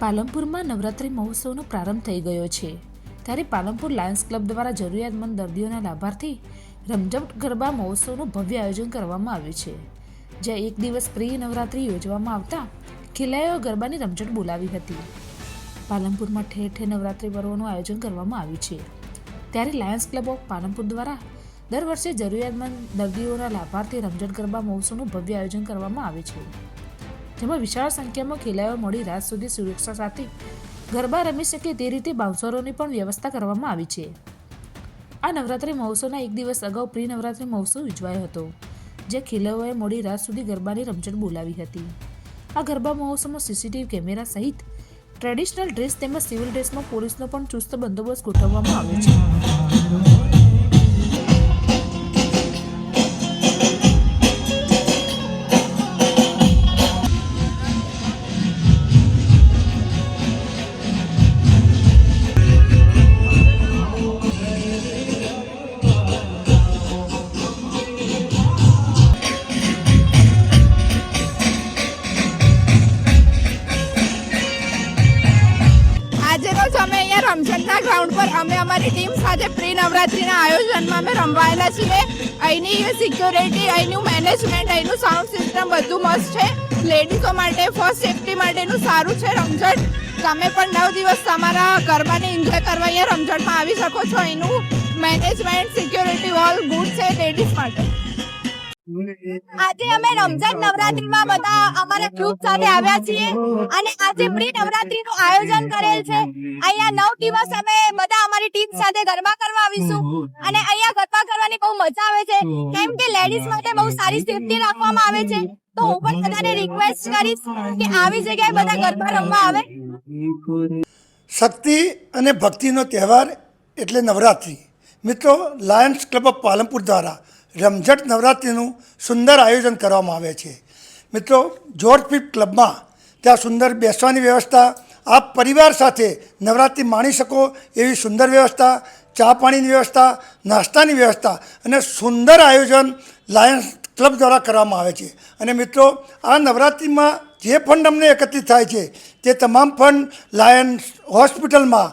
પાલનપુરમાં નવરાત્રિ મહોત્સવનો પ્રારંભ થઈ ગયો છે. ત્યારે પાલનપુર લાયન્સ ક્લબ દ્વારા જરૂરિયાતમંદ દર્દીઓના લાભાર્થી રમઝટ ગરબા મહોત્સવનું ભવ્ય આયોજન કરવામાં આવ્યું છે. જ્યાં એક દિવસ પ્રિય નવરાત્રિ યોજવામાં આવતા ખેલાયો ગરબાની રમઝટ બોલાવી હતી. પાલનપુરમાં ઠેર ઠેર નવરાત્રિ પર્વનું આયોજન કરવામાં આવ્યું છે. ત્યારે લાયન્સ ક્લબ ઓફ પાલનપુર દ્વારા દર વર્ષે જરૂરિયાતમંદ દર્દીઓના લાભાર્થી રમઝટ ગરબા મહોત્સવનું ભવ્ય આયોજન કરવામાં આવે છે. જેમાં વિશાળ સંખ્યામાં ખેલાયો મોડી રાત સુધી સુરક્ષા સાથે ગરબા રમી શકે તે રીતે બાઉન્સરોની પણ વ્યવસ્થા કરવામાં આવી છે. આ નવરાત્રિ મહોત્સવના એક દિવસ અગાઉ પ્રી નવરાત્રિ મહોત્સવ યોજવાયો હતો જે ખેલાયોએ મોડી રાત સુધી ગરબાની રમઝટ બોલાવી હતી. આ ગરબા મહોત્સવમાં સીસીટીવી કેમેરા સહિત ટ્રેડિશનલ ડ્રેસ તેમજ સિવિલ ડ્રેસમાં પોલીસનો પણ ચુસ્ત બંદોબસ્ત ગોઠવવામાં આવ્યો છે. અમે ગ્રાઉન્ડ પર અમે અમારી ટીમ સાથે પ્રી નવરાત્રિના આયોજનમાં અમે રમવાયેલા છીએ. અહીંની સિક્યોરિટી અહીંનું મેનેજમેન્ટ અહીંનું સાઉન્ડ સિસ્ટમ બધું મસ્ત છે. લેડીઝો માટે ફર્સ્ટ સેફટી માટેનું સારું છે રમઝટ. તમે પણ નવ દિવસ તમારા ગરબાને એન્જોય કરવા અહીંયા રમઝટમાં આવી શકો છો. અહીંનું મેનેજમેન્ટ સિક્યોરિટી ઓલ ગુડ છે લેડીઝ માટે. આજે અમે રમઝાન નવરાત્રીમાં બધા અમારા ગ્રુપ સાથે આવ્યા છીએ અને આજે પ્રી નવરાત્રીનું આયોજન કરેલ છે. અહીંયા નવ દિવસ અમે બધા અમારી ટીમ સાથે ગરબા કરવા આવીશું અને અહીંયા ગરબા કરવાની બહુ મજા આવે છે. કેમ કે લેડીઝ માટે બહુ સારી સેફટી રાખવામાં આવે છે. તો હું પણ બધાને રિક્વેસ્ટ કરીશ કે આવી જગ્યાએ બધા ગરબા રમવા આવે. શક્તિ અને ભક્તિનો તહેવાર એટલે નવરાત્રિ. મિત્રો લાયન્સ ક્લબ ઓફ પાલનપુર દ્વારા રમઝટ નવરાત્રિનું સુંદર આયોજન કરવામાં આવે છે. મિત્રો જોર્જ પીપ ક્લબમાં ત્યાં સુંદર બેસવાની વ્યવસ્થા, આપ પરિવાર સાથે નવરાત્રિ માણી શકો એવી સુંદર વ્યવસ્થા, ચા પાણીની વ્યવસ્થા, નાસ્તાની વ્યવસ્થા અને સુંદર આયોજન લાયન્સ ક્લબ દ્વારા કરવામાં આવે છે. અને મિત્રો, આ નવરાત્રિમાં જે ફંડ અમને એકત્રિત થાય છે, તે તમામ ફંડ લાયન્સ હોસ્પિટલમાં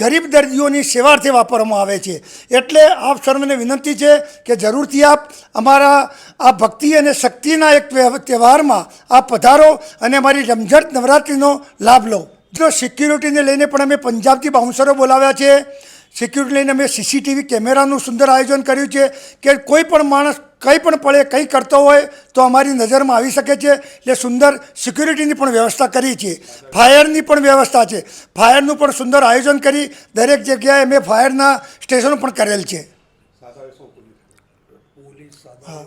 ગરીબ દર્દીઓની સેવાર્થે વાપરવામાં આવે છે. એટલે આપ સર્વને વિનંતી છે કે જરૂરથી આપ અમારા આ ભક્તિ અને શક્તિના એક તહેવારમાં આપ પધારો અને અમારી રમઝટ નવરાત્રિનો લાભ લો. મિત્રો સિક્યુરિટીને લઈને પણ અમે પંજાબથી બાઉન્સરો બોલાવ્યા છે સિક્યુરિટી લઈને અમે સીસીટીવી કેમેરાનું સુંદર આયોજન કર્યું છે કે કોઈ પણ માણસ કંઈ પણ પડે કંઈ કરતો હોય તો અમારી નજરમાં આવી શકે છે. એટલે સુંદર સિક્યુરિટીની પણ વ્યવસ્થા કરી છે. ફાયરની પણ વ્યવસ્થા છે. ફાયરનું પણ સુંદર આયોજન કરી દરેક જગ્યાએ અમે ફાયરના સ્ટેશનો પણ કરેલ છે. હા.